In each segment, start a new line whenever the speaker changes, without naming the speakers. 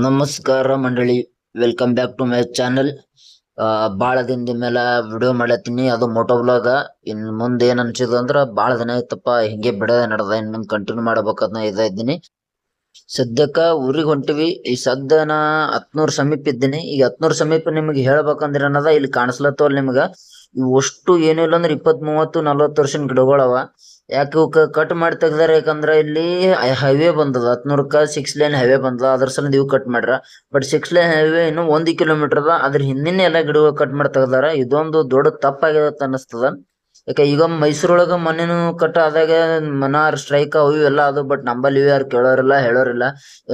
ನಮಸ್ಕಾರ ಮಂಡಳಿ. Welcome back to my channel ಭಾಳ ದಿನದ ಮೇಲೆ ವಿಡಿಯೋ ಮಾಡತ್ತೀನಿ. ಅದು ಮೋಟೋ ವ್ಲಾಗ ಇನ್ ಮುಂದೆ ಏನ್ ಅನ್ಸಿದ ಅಂದ್ರ ಭಾಳ ದಿನ ಆಯ್ತಪ್ಪ, ಹಿಂಗೆ ಬಿಡದೆ ನಡ್ದ. ಇನ್ನು ಕಂಟಿನ್ಯೂ ಮಾಡ್ಬೇಕಂತ ಇದ ಇದ್ದೀನಿ. ಸದ್ಯಕ್ಕ ಊರಿಗೆ ಹೊಂಟಿವಿ. ಈ ಸದ್ಯ ನಾ ಹತ್ನೂರ್ ಸಮೀಪ ಇದ್ದೀನಿ. ಈಗ ಹತ್ನೂರು ಸಮೀಪ ನಿಮ್ಗೆ ಹೇಳ್ಬೇಕಂದ್ರೆ ಏನದ? ಇಲ್ಲಿ ಕಾಣಿಸ್ಲತ್ತವಲ್ಲ ನಿಮ್ಗ. ಇವು ಅಷ್ಟು ಏನೂ ಇಲ್ಲ ಅಂದ್ರೆ ಇಪ್ಪತ್ ಮೂವತ್ತು ನಲ್ವತ್ತು ವರ್ಷದ ಗಿಡಗಳವ. ಯಾಕೆ ಇವಕ್ಕೆ ಕಟ್ ಮಾಡಿ ತೆಗ್ದಾರ? ಯಾಕಂದ್ರೆ ಇಲ್ಲಿ ಹೈವೇ ಬಂದದ. ಹತ್ನೂರಕ್ಕ ಸಿಕ್ಸ್ ಲೈನ್ ಹೈವೇ ಬಂದದ. ಅದ್ರ ಸಲಿಂದ ಇವು ಕಟ್ ಮಾಡ್ರ. ಬಟ್ ಸಿಕ್ಸ್ ಲೈನ್ ಹೈವೇ ಇನ್ನು ಒಂದು ಕಿಲೋಮೀಟರ್ ಅದ. ಅದ್ರ ಹಿಂದಿನ ಎಲ್ಲಾ ಗಿಡಗಳು ಕಟ್ ಮಾಡಿ ತೆಗ್ದಾರ. ಇದೊಂದು ದೊಡ್ಡ ತಪ್ಪಾಗ್ಯದ ಅಂತ ಅನಸ್ತದ ಯಾಕ ಈಗ ಮೈಸೂರೊಳಗ ಮೊನ್ನೆನು ಕಟ್ ಆದಾಗ ಮನಾರ್ ಸ್ಟ್ರೈಕ್ ಅವು ಇವು ಎಲ್ಲಾ ಅದು ಬಟ್ ನಂಬಲ್ಲಿ ಯಾರು ಕೇಳೋರಿಲ್ಲ, ಹೇಳೋರಿಲ್ಲ.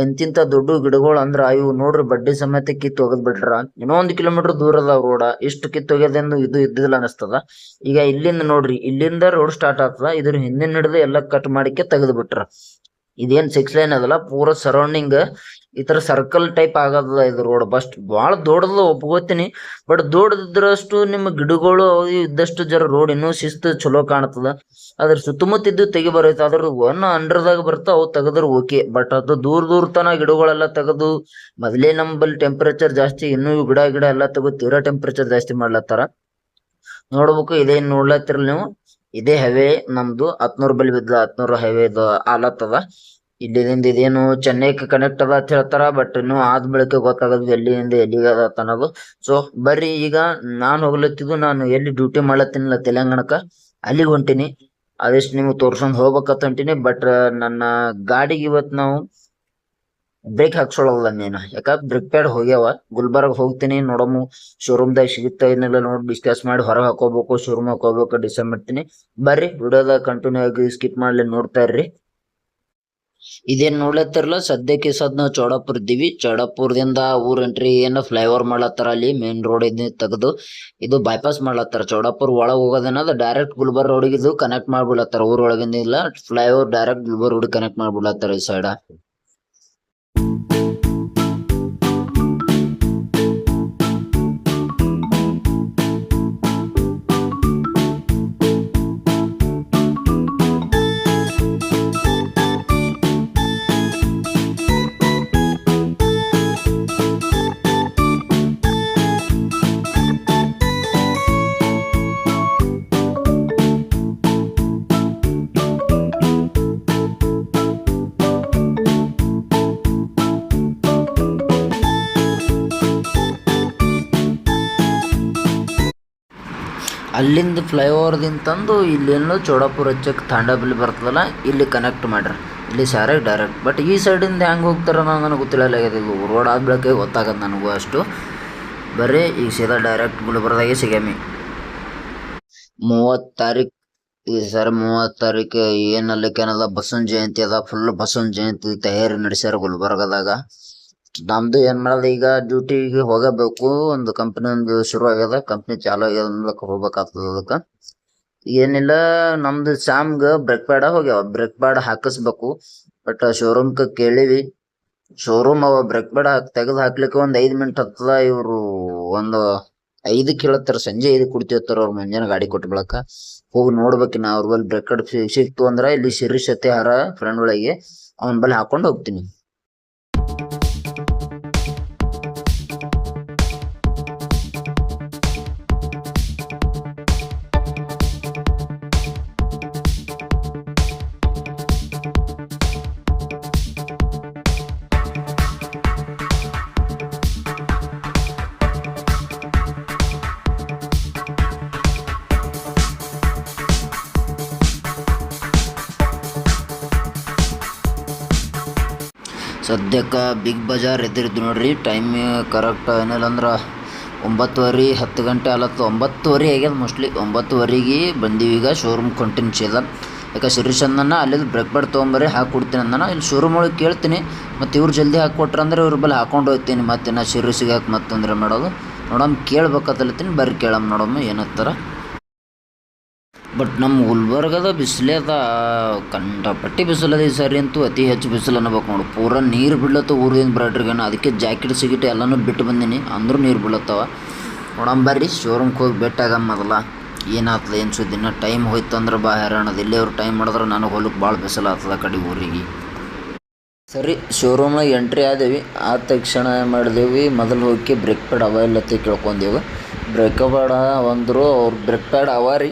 ಎಂತಿಂತ ದೊಡ್ಡ ಗಿಡಗಳು ಅಂದ್ರ ಇವು ನೋಡ್ರಿ ಬಡ್ಡಿ ಸಮೇತ ಕಿತ್ತು ಹೋಗದ್ ಬಿಟ್ರ. ಇನ್ನೊಂದು ಕಿಲೋಮೀಟರ್ ದೂರ ಅದಾವ ರೋಡ. ಇಷ್ಟು ಕಿತ್ತು ಒಗ್ಯದೆಂದು ಇದು ಇದ್ದಿಲ್ಲ ಅನಸ್ತದ. ಈಗ ಇಲ್ಲಿಂದ ನೋಡ್ರಿ, ಇಲ್ಲಿಂದ ರೋಡ್ ಸ್ಟಾರ್ಟ್ ಆಗ್ತದ. ಇದ್ರ ಹಿಂದಿನ ಹಿಡಿದು ಎಲ್ಲ ಕಟ್ ಮಾಡಿಕೆ ತೆಗೆದು ಬಿಟ್ರ ಇದೇನ್ ಸಿಕ್ಸ್ ಲೈನ್ ಅದಲ್ಲ, ಪೂರ ಸರೌಂಡಿಂಗ್ ಈ ತರ ಸರ್ಕಲ್ ಟೈಪ್ ಆಗದ ಇದು ರೋಡ್ ಬಸ್ಟ್ ಬಹಳ ದೊಡ್ಡದ ಒಪ್ಕೋತೀನಿ ಬಟ್ ದೊಡ್ಡದಿದ್ರಷ್ಟು ನಿಮ್ಮ ಗಿಡಗಳು ಇದ್ದಷ್ಟು ಜರ ರೋಡ್ ಇನ್ನೂ ಶಿಸ್ತು ಚಲೋ ಕಾಣ್ತದ. ಅದ್ರ ಸುತ್ತಮುತ್ತ ಇದ್ದು ತೆಗಿ ಬರೈತೆ ಅದ್ರ ಒನ್ ಅಂಡರ್ದಾಗ ಬರ್ತಾ, ಅವು ತೆಗದ್ರ ಓಕೆ ಬಟ್ ಅದು ದೂರ ದೂರ ತನ ಗಿಡಗಳೆಲ್ಲ ತೆಗೆದು, ಮೊದಲೇ ನಂಬಲ್ಲಿ ಟೆಂಪರೇಚರ್ ಜಾಸ್ತಿ, ಇನ್ನೂ ಗಿಡ ಗಿಡ ಎಲ್ಲ ತೆಗೆದು ತೀರಾ ಟೆಂಪರೇಚರ್ ಜಾಸ್ತಿ ಮಾಡ್ಲತ್ತಾರ. ನೋಡ್ಬೇಕು, ಇದೇನ್ ನೋಡ್ಲತ್ತಿರಲ್ಲ ನೀವು. ಇದೇ ಹೈವೇ ನಮ್ದು ಹತ್ನೂರ್ ಬಲಿ ಬಿದ್ದ ಹತ್ನೂರ್ ಹೈವೇ ಇದು ಆಲತ್ತದ ಇಲ್ಲಿದಿಂದ ಇದೇನು ಚೆನ್ನೈಗೆ ಕನೆಕ್ಟ್ ಅದ ಅಂತ ಹೇಳ್ತಾರ ಬಟ್ ಇನ್ನು ಆದ ಬಳಿಕ ಗೊತ್ತಾಗದು ಎಲ್ಲಿಂದ ಎಲ್ಲಿಗೆ ಅದ ಅನ್ನೋದು. ಸೊ ಬರ್ರಿ ಈಗ ನಾನು ಹೋಗ್ಲತ್ತಿದ್ದು, ನಾನು ಎಲ್ಲಿ ಡ್ಯೂಟಿ ಮಾಡ್ಲತ್ತೀನಿಲ್ಲ ತೆಲಂಗಾಣಕ್ಕ, ಅಲ್ಲಿಗೆ ಹೊಂಟೀನಿ. ಅದೆಷ್ಟು ನಿಮ್ಗೆ ತೋರ್ಸ್ಕೊಂಡು ಹೋಗ್ಬೇಕಂತ ಹೊಂಟೀನಿ ಬಟ್ ನನ್ನ ಗಾಡಿಗೆ ಇವತ್ತು ನಾವು ಬ್ರೇಕ್ ಹಾಕ್ಸೋಳಲ್ಲ ನೀನು. ಯಾಕ ಬ್ರೇಕ್ ಪ್ಯಾಡ್ ಹೋಗ್ಯಾವ. ಗುಲ್ಬರ್ಗ್ ಹೋಗ್ತೀನಿ ನೋಡಮು. ಶೋರೂಮ್ ದಾಗ ಸಿಗುತ್ತಾ ಇದನ್ನೆಲ್ಲ ನೋಡಿ ಡಿಸ್ಕಸ್ ಮಾಡಿ ಹೊರಗೆ ಹಾಕೋಬೇಕು ಶೋರೂಮ್ ಹಾಕೋಬೇಕು ಡಿಸೈಡ್ ಮಾಡ್ತೀನಿ. ಬರ್ರಿ ವಿಡಿಯೋದಾಗ ಕಂಟಿನ್ಯೂ ಆಗಿ ಸ್ಕಿಪ್ ಮಾಡ್ಲಿ ನೋಡ್ತಾ ಇರ್ರಿ. ಇದೇನ್ ನೋಡ್ಲತ್ತಿರಲ್ಲ, ಸದ್ಯಕ್ಕೆ ಸದ್ ನಾವು ಚೌಡಾಪುರ ಇದ್ದೀವಿ. ಚೌಡಾಪುರದಿಂದ ಊರ್ ಎಂಟ್ರಿ ಏನು ಫ್ಲೈಓವರ್ ಮಾಡ್ಲತ್ತಾರ ಅಲ್ಲಿ ಮೇನ್ ರೋಡ್ ಇದ್ ತೆಗೆದು. ಇದು ಬೈಪಾಸ್ ಮಾಡ್ಲತ್ತಾರ. ಚೌಡಾಪುರ ಒಳಗ್ ಹೋಗೋದೇನದ ಡೈರೆಕ್ಟ್ ಗುಲ್ಬರ್ಗ ರೋಡಿಗೆ ಇದು ಕನೆಕ್ಟ್ ಮಾಡ್ಬಿಡತ್ತಾರ ಊರ್ ಒಳಗಿಂದ ಇಲ್ಲ flyover direct Gulbarga road connect ಮಾಡ್ಬಿಡತ್ತಾರ ಈ ಸೈಡ್ Thank you. ಅಲ್ಲಿಂದ ಫ್ಲೈಓವರ್ದಿಂದ ತಂದು ಇಲ್ಲೇನು ಚೌಡಾಪುರ ಹಚ್ಚಕ್ಕೆ ತಾಂಡಾಬಲ್ಲಿ ಬರ್ತದಲ್ಲ, ಇಲ್ಲಿ ಕನೆಕ್ಟ್ ಮಾಡ್ರಿ. ಇಲ್ಲಿ ಸಾರಾಗಿ ಡೈರೆಕ್ಟ್ ಬಟ್ ಈ ಸೈಡಿಂದ ಹೆಂಗೆ ಅನ್ನೋ ನನಗೆ ಗೊತ್ತಿಲ್ಲ ಇದು ರೋಡ್ ಆದ ಬಳಿಕ ಗೊತ್ತಾಗದು ನನಗೂ ಅಷ್ಟು. ಬರೀ ಈಗ ಸೀದಾ ಡೈರೆಕ್ಟ್ ಗುಲ್ಬರ್ದಾಗೆ ಸಿಗಮಿ. ಮೂವತ್ತು ತಾರೀಕು, ಈ ಸರ್ ಮೂವತ್ತು ತಾರೀಕು ಏನಲ್ಲಿ ಕೇನದ ಬಸವನ ಜಯಂತಿ ಅದ ಫುಲ್ ಬಸವನ ಜಯಂತಿ ತಯಾರಿ ನಡೆಸ್ಯಾರ ಗುಲ್ಬರ್ಗದಾಗ. ನಮ್ದು ಏನ್ ಮಾಡೋದು ಈಗ ಡ್ಯೂಟಿಗೆ ಹೋಗಬೇಕು. ಒಂದು ಕಂಪನಿ ಒಂದು ಶುರು ಆಗ್ಯದ ಕಂಪನಿ ಚಾಲು ಆಗ್ಯದ ಅಂದ್ಲಕ ಹೋಗ್ಬೇಕಾಗ್ತದ ಅದಕ್ಕ. ಏನಿಲ್ಲ, ನಮ್ದು ಸ್ಯಾಮ್ಗ ಬ್ರೇಕ್ ಪ್ಯಾಡ ಹೋಗ್ಯಾವ. ಬ್ರೇಕ್ ಪ್ಯಾಡ್ ಹಾಕಿಸ್ಬೇಕು. ಬಟ್ ಶೋರೂಮ್ಗೆ ಕೇಳಿವಿ. ಶೋರೂಮ್ ಅವ ಬ್ರೇಕ್ ಪ್ಯಾಡ್ ತೆಗೆದು ಹಾಕ್ಲಿಕ್ಕೆ ಒಂದ್ ಐದ್ ಮಿನಿಟ್ ಹತ್ತದ ಇವ್ರು ಒಂದು ಐದಕ್ಕೆ ಹೇಳತ್ತಾರ ಸಂಜೆ ಐದಕ್ಕೆ ಕುಡ್ತಿರ್ತಾರ ಅವ್ರ ಮುಂಜಾನೆ ಗಾಡಿ ಕೊಟ್ಟು ಹೋಗಿ ನೋಡ್ಬೇಕಿನ ಅವ್ರ ಬಲ್ಲಿ ಬ್ರೇಕ್ ಪ್ಯಾಡ್ ಸಿಕ್ತು ಅಂದ್ರ, ಇಲ್ಲಿ ಶಿರೀಶ್ ಹಾರ ಫ್ರೆಂಡ್ ಒಳಗೆ, ಅವನ ಬಲ್ಲಿ ಹಾಕೊಂಡು ಹೋಗ್ತೀನಿ. ಸದ್ಯಕ್ಕೆ ಬಿಗ್ ಬಜಾರ್ ಎದುರಿದ್ದು ನೋಡ್ರಿ. ಟೈಮ್ ಕರೆಕ್ಟ್ ಏನಿಲ್ಲ ಅಂದ್ರೆ ಒಂಬತ್ತುವರೆ, ಹತ್ತು ಗಂಟೆ ಆಲತ್ತು ಒಂಬತ್ತುವರೆ ಆಗ್ಯದ ಮೋಸ್ಟ್ಲಿ ಒಂಬತ್ತುವರೆಗೆ ಬಂದೀವಿ ಈಗ ಶೋರೂಮ್ ಕಂಟಿನ್ಯೂ ಚೇದ ಯಾಕೆ ಶಿರೀಶ್ ಅಂದನ ಅಲ್ಲಿಂದ ಬ್ರೇಕ್ ಪ್ಯಾಡ್ ತೊಗೊಂಬರ್ರಿ ಹಾಕಿ ಕೊಡ್ತೀನಿ ಅಂದನ. ಇಲ್ಲಿ ಶೋರೂಮ್ ಒಳಗೆ ಕೇಳ್ತೀನಿ. ಮತ್ತು ಇವ್ರು ಜಲ್ದಿ ಹಾಕಿ ಅಂದ್ರೆ ಇವ್ರ ಬಲ್ಲಿ ಹಾಕೊಂಡು ಹೋಗ್ತೀನಿ. ಮತ್ತೆ ನಾ ಶಿರೀಸಿಗೆ ಹಾಕಿ ಮತ್ತಂದ್ರೆ ಮಾಡೋದು. ನೋಡಮ್ಮ ಕೇಳ್ಬೇಕಲ್ತೀನಿ ಬರ್ರಿ ಕೇಳಮ್ಮ ನೋಡಮ್ಮ ಏನತ್ತಾರ ಬಟ್ ನಮ್ಮ ಗುಲ್ಬರ್ಗದ ಬಿಸಿಲೇ ಅದ ಕಂಡಪಟ್ಟಿ ಬಿಸಿಲದ ಈ ಸರಿ ಅಂತೂ ಅತಿ ಹೆಚ್ಚು ಬಿಸಿಲು ಅನ್ನಬೇಕು ನೋಡು. ಪೂರ ನೀರು ಬೀಳತ್ತ ಊರಿಂದ ಬ್ರೈಟ್ರಿಗೇನ ಅದಕ್ಕೆ ಜಾಕೆಟ್ ಸಿಗಿಟ್ ಎಲ್ಲನೂ ಬಿಟ್ಟು ಬಂದೀನಿ. ಅಂದರೂ ನೀರು ಬೀಳತ್ತವ. ನೋಡಮ್ ಬರ್ರಿ ಶೋರೂಮ್ಗೆ ಹೋಗಿ ಬೆಟ್ಟಾಗ ಮೊದಲ. ಏನಾಗ್ತದೆ, ಏನು ಸುದ್ದಿನ ಟೈಮ್ ಹೋಯ್ತು ಅಂದ್ರೆ ಬಾ ಹೈರಾಣದ. ಇಲ್ಲೇ ಅವ್ರು ಟೈಮ್ ಮಾಡಿದ್ರೆ ನನಗೆ ಹೊಲಕ್ಕೆ ಭಾಳ ಬಿಸಿಲು ಆಗ್ತದೆ ಕಡೆ ಊರಿಗೆ. ಸರಿ ಶೋರೂಮ್ನಾಗ ಎಂಟ್ರಿ ಆದೇವಿ. ಆದ ತಕ್ಷಣ ಏನು ಮಾಡಿದೇವಿ? ಮೊದಲು ಹೋಗಿ ಬ್ರೇಕ್ ಪ್ಯಾಡ್ ಅವ ಇಲ್ಲತ್ತೆ ಕೇಳ್ಕೊಂಡೇವು ಬ್ರೇಕ್ ಪ್ಯಾಡ ಅಂದರು ಅವ್ರು ಬ್ರೇಕ್ ಪ್ಯಾಡ್ ಅವ ರೀ.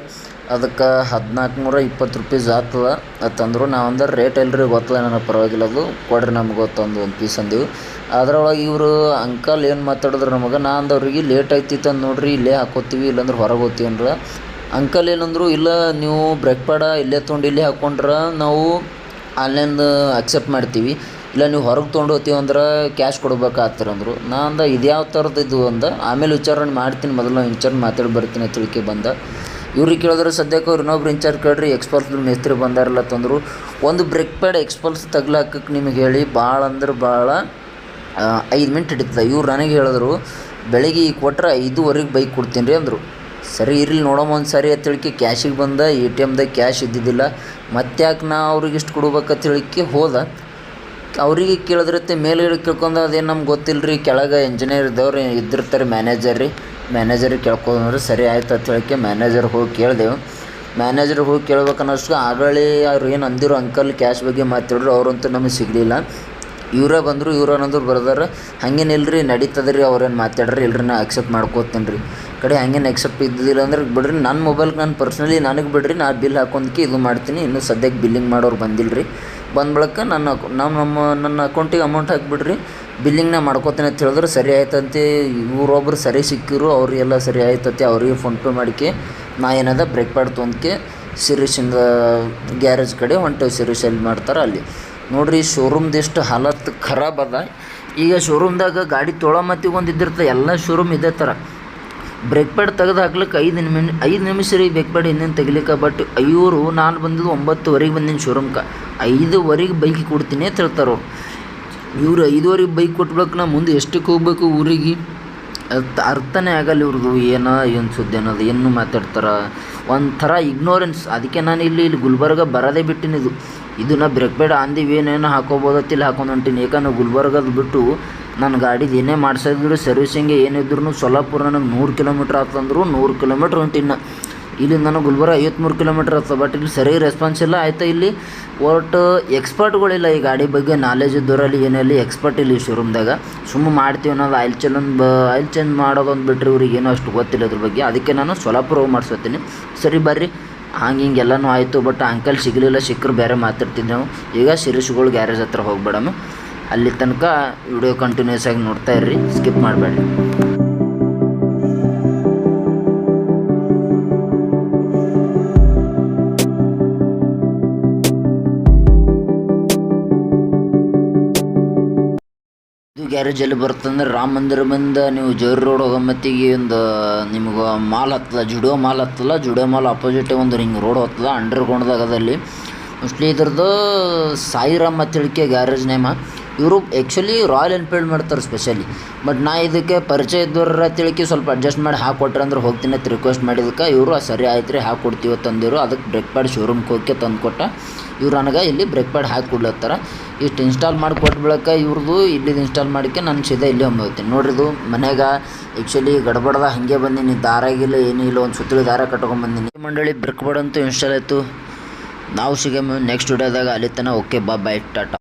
ಅದಕ್ಕೆ ಹದಿನಾಲ್ಕು ನೂರ ಇಪ್ಪತ್ತು ರುಪೀಸ್ ಆಗ್ತದ. ಅಂತಂದ್ರು ನಾವು ಅಂದ್ರೆ ರೇಟ್ ಎಲ್ರಿ ಗೊತ್ತಲ್ಲ ನನಗೆ ಪರವಾಗಿಲ್ಲ ಅದು. ಕೊಡ್ರಿ ನಮ್ಗೆ ಗೊತ್ತೊಂದು ಒಂದು ಪೀಸ್ ಅಂದೆವು. ಅದರೊಳಗೆ ಇವರು ಅಂಕಲ್ ಏನು ಮಾತಾಡಿದ್ರು ನಮಗೆ, ನಾ ಅಂದವ್ರಿಗೆ ಲೇಟ್ ಆಯ್ತಿತ್ತು ಅಂತ ನೋಡ್ರಿ, ಇಲ್ಲೇ ಹಾಕೋತೀವಿ, ಇಲ್ಲಾಂದ್ರೆ ಹೊರಗೆ ಹೋಗ್ತೀವಿ ಅಂದ್ರೆ. ಅಂಕಲ್ ಏನಂದ್ರು, ಇಲ್ಲ ನೀವು ಬ್ರೇಕ್ ಪ್ಯಾಡ ಇಲ್ಲೇ ತೊಗೊಂಡು ಇಲ್ಲೇ ಹಾಕ್ಕೊಂಡ್ರೆ ನಾವು ಆನ್ಲೈನ್ ಅಕ್ಸೆಪ್ಟ್ ಮಾಡ್ತೀವಿ. ಇಲ್ಲ ನೀವು ಹೊರಗೆ ತೊಗೊಂಡು ಹೋಗ್ತೀವಿ ಅಂದ್ರೆ ಕ್ಯಾಶ್ ಅಂದರು. ನಾ ಅಂದ ಇದು ಯಾವ ಥರದ್ದು ಇದು ಅಂದ. ಆಮೇಲೆ ವಿಚಾರಣೆ ಮಾಡ್ತೀನಿ, ಮೊದಲು ವಿಚಾರಣೆ ಮಾತಾಡಿ ಬರ್ತೀನಿ ತಿಳ್ಕೆ ಬಂದ. ಇವ್ರಿಗೆ ಕೇಳಿದ್ರೆ ಸದ್ಯಕ್ಕೆ ಅವ್ರು ಇನ್ನೊಬ್ರು ಇನ್ಚಾರ್ಜ್ ಕೇಳ್ರಿ ಎಕ್ಸ್ಪಲ್ಸ್ ಮೇಸ್ತ್ರಿ ಬಂದಾರಲ್ಲ ತಂದರು. ಒಂದು ಬ್ರೇಕ್ ಪ್ಯಾಡ್ ಎಕ್ಸ್ಪಲ್ಸ್ ತಗ್ಲಾಕಕ್ಕೆ ನಿಮಗೆ ಹೇಳಿ ಭಾಳ ಅಂದ್ರೆ ಭಾಳ ಐದು ಮಿನಿಟ್ ಹಿಡಿತದೆ. ಇವ್ರು ನನಗೆ ಹೇಳಿದ್ರು, ಬೆಳಗ್ಗೆ ಈಗ ಕೊಟ್ರೆ ಐದುವರೆಗೆ ಬೈಕ್ ಕೊಡ್ತೀನಿ ರೀ ಅಂದರು. ಸರಿ ಇರಲಿ ನೋಡಮ್ಮ ಒಂದು ಸಾರಿ ಅಂತ ಹೇಳಿಕೆ ಕ್ಯಾಶಿಗೆ ಬಂದ ಎ ಟಿ ಎಮ್ದಾಗ ಕ್ಯಾಶ್ ಇದ್ದಿದ್ದಿಲ್ಲ. ಮತ್ತ್ಯಾಕೆ ನಾ ಅವ್ರಿಗೆ ಇಷ್ಟು ಕೊಡ್ಬೇಕಂತ ಹೇಳಿಕೆ ಹೋದ. ಅವರಿಗೆ ಕೇಳಿದ್ರತ್ತೆ ಮೇಲ್ಗಡೆ ಕೇಳ್ಕೊಂಡು, ಅದೇನು ನಮ್ಗೆ ಗೊತ್ತಿಲ್ಲ ರೀ ಕೆಳಗೆ ಇಂಜಿನಿಯರ್ ಇದ್ದವ್ರು ಇದ್ದಿರ್ತಾರೆ ಮ್ಯಾನೇಜರ್ ರೀ. ಮ್ಯಾನೇಜರಿಗೆ ಕೇಳ್ಕೊಂಡ್ರೆ ಸರಿ ಆಯ್ತು ಅಂತ ಹೇಳಿಕೆ ಮ್ಯಾನೇಜರ್ ಹೋಗಿ ಕೇಳಿದೆವು. ಮ್ಯಾನೇಜರ್ ಹೋಗಿ ಕೇಳ್ಬೇಕನ್ನೋಷ್ಟು ಆಗಲೇ ಅವ್ರು ಏನು ಅಂದಿರೋ ಅಂಕಲ್ ಕ್ಯಾಶ್ ಬಗ್ಗೆ ಮಾತಾಡಿದ್ರು, ಅವರಂತೂ ನಮಗೆ ಸಿಗಲಿಲ್ಲ. ಇವರೇ ಬಂದರು, ಇವ್ರು ಅನ್ನೋದ್ರು ಬರ್ದಾರ ಹಂಗೇನಿಲ್ಲ ರೀ ನಡೀತದೆ ರೀ ಅವ್ರೇನು ಮಾತಾಡ್ರಿ, ಇಲ್ರಿ ನಾ ಅಕ್ಸೆಪ್ಟ್ ಮಾಡ್ಕೋತೀನಿ ರೀ ಕಡೆ ಹಂಗೇನು ಅಕ್ಸೆಪ್ಟ್ ಇದ್ದಿಲ್ಲ ಅಂದ್ರೆ, ಬಿಡ್ರಿ ನನ್ನ ಮೊಬೈಲ್ಗೆ ನಾನು ಪರ್ಸ್ನಲಿ ನನಗೆ ಬಿಡ್ರಿ, ನಾ ಬಿಲ್ ಹಾಕೊಂಡ್ಕೆ ಇದು ಮಾಡ್ತೀನಿ, ಇನ್ನೂ ಸದ್ಯಕ್ಕೆ ಬಿಲ್ಲಿಂಗ್ ಮಾಡೋರು ಬಂದಿಲ್ಲ ರೀ ಬಂದ ಬಳಿಕ ನನ್ನ ನಾವು ನಮ್ಮ ನನ್ನ ಅಕೌಂಟಿಗೆ ಅಮೌಂಟ್ ಹಾಕಿಬಿಡ್ರಿ. ಬಿಲ್ಲಿಂಗ್ನ ಮಾಡ್ಕೋತೀನಿ ಅಂತ ಹೇಳಿದ್ರೆ. ಸರಿ ಆಯ್ತಂತೆ. ಇವರೊಬ್ಬರು ಸರಿ ಸಿಕ್ಕಿರು. ಅವರಿಗೆಲ್ಲ ಸರಿ ಆಯ್ತಂತೆ. ಅವ್ರಿಗೆ ಫೋನ್ಪೇ ಮಾಡಿಕೆ ನಾ ಏನದ ಬ್ರೇಕ್ ಪ್ಯಾಡ್ ತೊಗೊಂಡ್ಕೆ ಸಿರೀಸಿಂದ ಗ್ಯಾರೇಜ್ ಕಡೆ ಹೊಂಟೇವು. ಸಿರೀಸ್ ಎಲ್ಲಿ ಮಾಡ್ತಾರೆ ಅಲ್ಲಿ. ನೋಡ್ರಿ ಶೋರೂಮ್ದು ಎಷ್ಟು ಹಾಲತ್ ಖರಾಬ್ ಅದ. ಈಗ ಶೋರೂಮ್ದಾಗ ಗಾಡಿ ತೊಳೋ ಮತ್ತಿಗೆ ಒಂದು ಇದ್ದಿರ್ತದೆ. ಎಲ್ಲ ಶೋರೂಮ್ ಇದೇ ಥರ ಬ್ರೇಕ್ ಪ್ಯಾಡ್ ತೆಗೆದು ಹಾಕ್ಲಿಕ್ಕೆ ಐದು ನಿಮಿಷ ಐದು ನಿಮಿಷ ರೀ ಬ್ರೇಕ್ ಪ್ಯಾಡ್ ಇನ್ನೇನು ತೆಗಿಲಿಕ್ಕೆ ಬಟ್ ಇವರು ನಾನು ಬಂದಿದ್ದು ಒಂಬತ್ತುವರೆಗೆ ಬಂದಿನಿ ಶೋರೂಮ್ಗೆ ಐದುವರೆಗೆ ಬೈಕ್ ಕೊಡ್ತೀನಿ ಅಂತ ಹೇಳ್ತಾರೆ ಅವ್ರು. ಇವ್ರು ಐದುವರೆಗೆ ಬೈಕ್ ಕೊಟ್ಬೇಕು, ನಾ ಮುಂದೆ ಎಷ್ಟಕ್ಕೆ ಹೋಗ್ಬೇಕು ಊರಿಗೆ? ಅರ್ಥ, ಅರ್ಥನೇ ಆಗಲ್ಲ ಇವ್ರದ್ದು ಏನೋ, ಏನು ಸುದ್ದಿ ಅನ್ನೋದು, ಏನು ಮಾತಾಡ್ತಾರೆ? ಒಂಥರ ಇಗ್ನೋರೆನ್ಸ್ ಅದಕ್ಕೆ ನಾನು ಇಲ್ಲಿ ಇಲ್ಲಿ ಗುಲ್ಬರ್ಗ ಬರೋದೇ ಬಿಟ್ಟಿನಿದು ಇದು. ಇದು ನಾ ಬ್ರೇಕ್ ಪ್ಯಾಡ್ ಆನ್ ದಿ ವೇನೇನೋ ಹಾಕೋಬೋದತ್ತಿಲ್ಲ ಹಾಕೊಂಡು ಹೊಂಟೀನಿ. ಯಾಕಂದ್ರೆ ಗುಲ್ಬರ್ಗದ ಬಿಟ್ಟು ನನ್ನ ಗಾಡಿದು ಏನೇ ಮಾಡ್ಸಿದ್ರು ಸರ್ವಿಸಿಂಗೆ ಏನಿದ್ರು ಸೊಲ್ಲಾಪುರ ನನಗೆ ನೂರು ಕಿಲೋಮೀಟ್ರ್ ಆತಂದ್ರು ನೂರು ಕಿಲೋಮೀಟ್ರ್ ಹೊಂಟಿನ ಇಲ್ಲಿ ನನಗೆ ಗುಲ್ಬರ್ಗ ಐವತ್ತ್ಮೂರು ಕಿಲೋಮೀಟ್ರ್ ಆಗ್ತದೆ ಬಟ್ ಇಲ್ಲಿ ಸರಿ ರೆಸ್ಪಾನ್ಸ್ ಇಲ್ಲ, ಆಯ್ತು ಇಲ್ಲಿ. ಒಟ್ಟು ಎಕ್ಸ್ಪರ್ಟ್ಗಳಿಲ್ಲ ಈ ಗಾಡಿ ಬಗ್ಗೆ ನಾಲೆಜ್ ಇದ್ದವರಲ್ಲಿ ಏನಲ್ಲಿ ಎಕ್ಸ್ಪರ್ಟ್ ಇಲ್ಲ ಶೋರೂಮ್ದಾಗ ಸುಮ್ಮ ಮಾಡ್ತೀವಿ ಅನ್ನೋದು ಆಯಿಲ್ ಚೇಂಜ್ ಒಂದು ಬ, ಆಯಿಲ್ ಚೇಂಜ್ ಮಾಡೋದೊಂದು ಬಿಟ್ಟರೆ ಇವ್ರಿಗೆ ಏನೋ ಅಷ್ಟು ಗೊತ್ತಿಲ್ಲ ಅದ್ರ ಬಗ್ಗೆ. ಅದಕ್ಕೆ ನಾನು ಸೊಲಾಪುರ ಹೋಗಿ ಮಾಡ್ಸೋತೀನಿ ಸರಿ ಬರ್ರಿ. ಹಂಗೆ ಹಿಂಗೆ ಎಲ್ಲನೂ ಆಯಿತು. ಬಟ್ ಅಂಕಲ್ ಸಿಗಲಿಲ್ಲ, ಸಿಕ್ಕರು ಬೇರೆ ಮಾತಾಡ್ತೀನಿ ನಾವು ಈಗ ಶಿರೀಷ್ಗಳು ಗ್ಯಾರೇಜ್ ಹತ್ರ ಹೋಗ್ಬೇಡಮ್ಮ ಅಲ್ಲಿ ತನಕ ವಿಡಿಯೋ ಕಂಟಿನ್ಯೂಸ್ ಆಗಿ ನೋಡ್ತಾ ಇರ್ರಿ ಸ್ಕಿಪ್ ಮಾಡಬೇಡಿ ಇದು ಗ್ಯಾರೇಜ್ ಎಲ್ಲಿ ಬರ್ತಂದ್ರೆ ರಾಮ ಮಂದಿರ ಬಂದ ನೀವು ಜೋರ್ ರೋಡ್ ಹೋಗೋ ಮತ್ತಿಗೆ ಒಂದು ನಿಮ್ಗೆ ಮಾಲ್ ಹತ್ತಲ್ಲ, ಜುಡೋ ಮಾಲ್ ಹತ್ತಲ್ಲ, ಜುಡೋ ಮಾಲ್ ಅಪೋಸಿಟ್ ಒಂದು ಹಿಂಗೆ ರೋಡ್ ಹತ್ತದ ಅಂಡರ್ ಗ್ರೌಂಡ್ದಾಗ ಮೋಸ್ಟ್ಲಿ ಇದ್ರದ್ದು ಸಾಯಿರಾಮ್ ಅಂತ ಗ್ಯಾರೇಜ್ ನೇಮ ಇವರು ಆ್ಯಕ್ಚುಲಿ ರಾಯಲ್ ಎನ್ಫೀಲ್ಡ್ ಮಾಡ್ತಾರೆ ಸ್ಪೆಷಲಿ ಬಟ್ ನಾ ಇದಕ್ಕೆ ಪರಿಚಯ ಇದ್ದವ್ರ ತಿಳ್ಕಿ ಸ್ವಲ್ಪ ಅಡ್ಜಸ್ಟ್ ಮಾಡಿ ಹಾಕೊಟ್ರೆ ಅಂದ್ರೆ ಹೋಗ್ತೀನಿ ಅಂತ ರಿಕ್ವೆಸ್ಟ್ ಮಾಡಿದಕ್ಕೆ ಇವರು ಸರಿ ಆಯ್ತು ರೀ ಹಾಕ್ಕೊಡ್ತೀವಿ ತಂದಿರು ಅದಕ್ಕೆ ಬ್ರೇಕ್ ಪ್ಯಾಡ್ ಶೋರೂಮ್ಗೆ ಹೋಗಿ ತಂದು ಕೊಟ್ಟ ಇವ್ರು ನನಗೆ ಇಲ್ಲಿ ಬ್ರೇಕ್ ಪ್ಯಾಡ್ ಹಾಕಿ ಕೊಡ್ಲತ್ತಾರ. ಇಷ್ಟು ಇನ್ಸ್ಟಾಲ್ ಮಾಡಿ ಕೊಟ್ಟ ಬಳಿಕ ಇವ್ರದ್ದು ಇಲ್ಲಿದು ಇನ್ಸ್ಟಾಲ್ ಮಾಡಿಕೆ ನಾನು ಸೀದಾ ಇಲ್ಲಿ ಒಮ್ಮೆ ಹೋಗ್ತೀನಿ. ನೋಡ್ರಿ ಇದು ಮನ್ಯಾಗ ಆ್ಯಕ್ಚುಲಿ ಗಡಬಡ್ದ ಹಾಗೆ ಬಂದೀನಿ. ಏನೂ ಇಲ್ಲ, ಒಂದು ಸುತ್ತಲೂ ದಾರ ಕಟ್ಕೊಂಬಂದಿನಿ ಮಂಡಳಿ ಬ್ರೇಕ್ ಪ್ಯಾಡ್ ಅಂತೂ ಇನ್ಸ್ಟಾಲ್ ಆಯಿತು. ನಾವು ಸಿಗಮ್ಮ ನೆಕ್ಸ್ಟ್ ವಿಡಿಯೋದಾಗ ಅಲ್ಲಿ ತನಕ ಓಕೆ ಬಾ ಬೈ ಟಾಟಾ.